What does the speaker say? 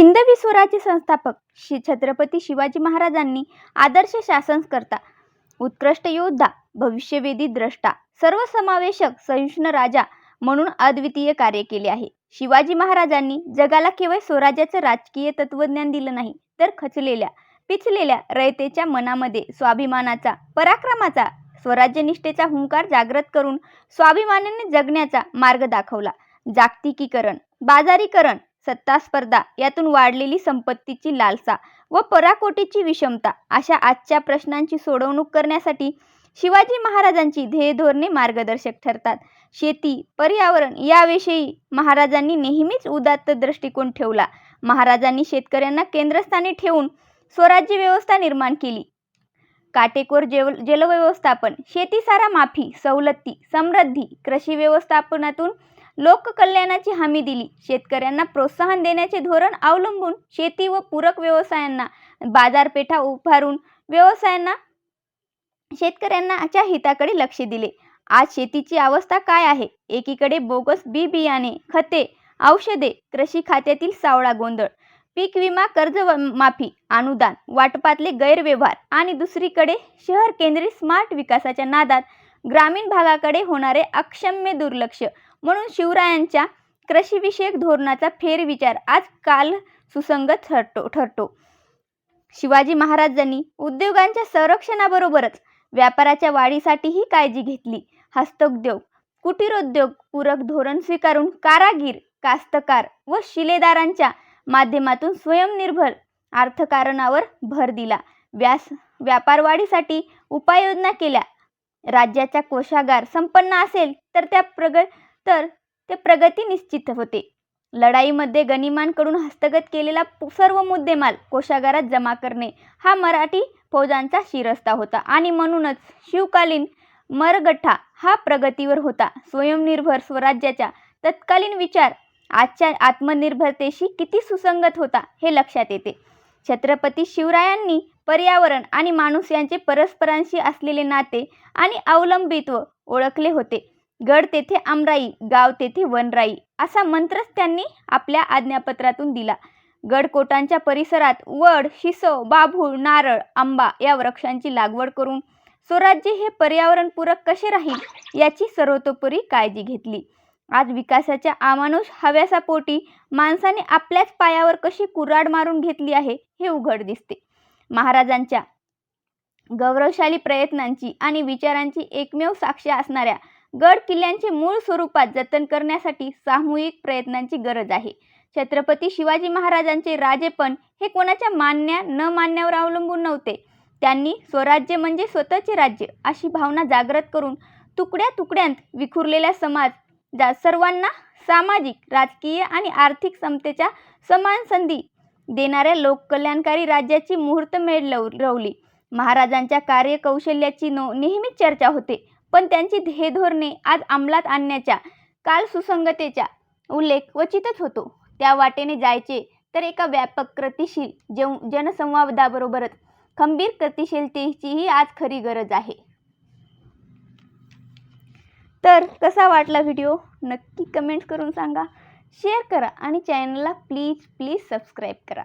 हिंदवी स्वराज्य संस्थापक श्री छत्रपती शिवाजी महाराजांनी आदर्श शासनकर्ता उत्कृष्ट योद्धा भविष्यवेधी द्रष्टा सर्वसमावेशक सहिष्णू राजा म्हणून अद्वितीय कार्य केले आहे. शिवाजी महाराजांनी जगाला केवळ स्वराज्याचं राजकीय तत्वज्ञान दिलं नाही तर खचलेल्या पिचलेल्या रयतेच्या मनामध्ये स्वाभिमानाचा पराक्रमाचा स्वराज्यनिष्ठेचा हुंकार जागृत करून स्वाभिमानाने जगण्याचा मार्ग दाखवला. जागतिकीकरण बाजारीकरण सत्तास्पर्धा यातून वाढलेली संपत्तीची लालसा व पराकोटीची विषमता अशा आजच्या प्रश्नांची सोडवणूक करण्यासाठी शिवाजी महाराजांची ध्येयधोरणे मार्गदर्शक ठरतात. शेती पर्यावरण याविषयी महाराजांनी नेहमीच उदात्त दृष्टिकोन ठेवला. महाराजांनी शेतकऱ्यांना केंद्रस्थानी ठेवून स्वराज्य व्यवस्था निर्माण केली. काटेकोर जेव जलव्यवस्थापन शेतीसारा माफी सवलती समृद्धी कृषी व्यवस्थापनातून लोककल्याणाची हमी दिली. शेतकऱ्यांना प्रोत्साहन देण्याचे धोरण अवलंबून शेती व पूरक व्यवसायांना बाजारपेठा उभारून व्यवसायांना शेतकऱ्यांनाच्या हिताकडे लक्ष दिले. आज शेतीची अवस्था काय आहे? एकीकडे बोगस बी बियाणे खते औषधे कृषी खात्यातील सावळा गोंधळ पीक विमा कर्ज व- माफी अनुदान वाटपातले गैरव्यवहार आणि दुसरीकडे शहर केंद्रित स्मार्ट विकासाच्या नादात ग्रामीण भागाकडे होणारे अक्षम्य दुर्लक्ष म्हणून शिवरायांच्या कृषीविषयक धोरणाचा फेरविचार आज काल सुसंगत ठरतो ठरतो. शिवाजी महाराजांनी उद्योगांच्या संरक्षणाबरोबरच व्यापाराच्या वाढीसाठीही काळजी घेतली. हस्तोद्योग कुटीरोद्योग पूरक धोरण स्वीकारून कारागीर कास्तकार व शिलेदारांच्या माध्यमातून स्वयंनिर्भर अर्थकारणावर भर दिला. व्यास व्यापार वाढीसाठी उपाययोजना केल्या. राज्याचा कोशागार संपन्न असेल तर त्या प्रग तर ते प्रगती निश्चित होते. लढाईमध्ये गनिमांकडून हस्तगत केलेला सर्व मुद्देमाल कोशागारात जमा करणे हा मराठी फौजांचा शिरस्ता होता आणि म्हणूनच शिवकालीन मरगठ्ठा हा प्रगतीवर होता. स्वयंनिर्भर स्वराज्याचा तत्कालीन विचार आजच्या आत्मनिर्भरतेशी किती सुसंगत होता हे लक्षात येते. छत्रपती शिवरायांनी पर्यावरण आणि माणूस यांचे परस्परांशी असलेले नाते आणि अवलंबित्व ओळखले होते. गड तेथे आमराई गाव तेथे वनराई असा मंत्रच त्यांनी आपल्या आज्ञापत्रातून दिला. गडकोटांच्या परिसरात वड शिसो बाभूळ नारळ आंबा या वृक्षांची लागवड करून स्वराज्य हे पर्यावरणपूरक कसे राहील याची सर्वतोपरी काळजी घेतली. आज विकासाच्या अमानुष हव्यासापोटी माणसाने आपल्याच पायावर कशी कुऱ्हाड मारून घेतली आहे हे उघड दिसते. महाराजांच्या गौरवशाली प्रयत्नांची आणि विचारांची एकमेव साक्ष असणाऱ्या गड किल्ल्यांचे मूळ स्वरूपात जतन करण्यासाठी सामूहिक प्रयत्नांची गरज आहे. छत्रपती शिवाजी महाराजांचे राजेपण हे कोणाच्या मान्या न मान्यावर अवलंबून नव्हते. त्यांनी स्वराज्य म्हणजे स्वतःचे राज्य अशी भावना जागृत करून तुकड्या तुकड्यांत विखुरलेला समाज जा सर्वांना सामाजिक राजकीय आणि आर्थिक समतेच्या समान संधी देणाऱ्या लोककल्याणकारी राज्याची मुहूर्तमेढ लव रवली. महाराजांच्या कार्यकौशल्याची नो नेहमीच चर्चा होते. पण त्यांची ध्येयधोरणे आज अंमलात आणण्याच्या कालसुसंगतेचा उल्लेख क्वचितच होतो. त्या वाटेने जायचे तर एका व्यापक कृतिशील जन जनसंवादाबरोबरच खंबीर गतिशीलतेचीही आज खरी गरज आहे. तर कसा वाटला व्हिडिओ? नक्की कमेंट करून सांगा. शेअर करा आणि चॅनलला प्लीज प्लीज सबस्क्राईब करा.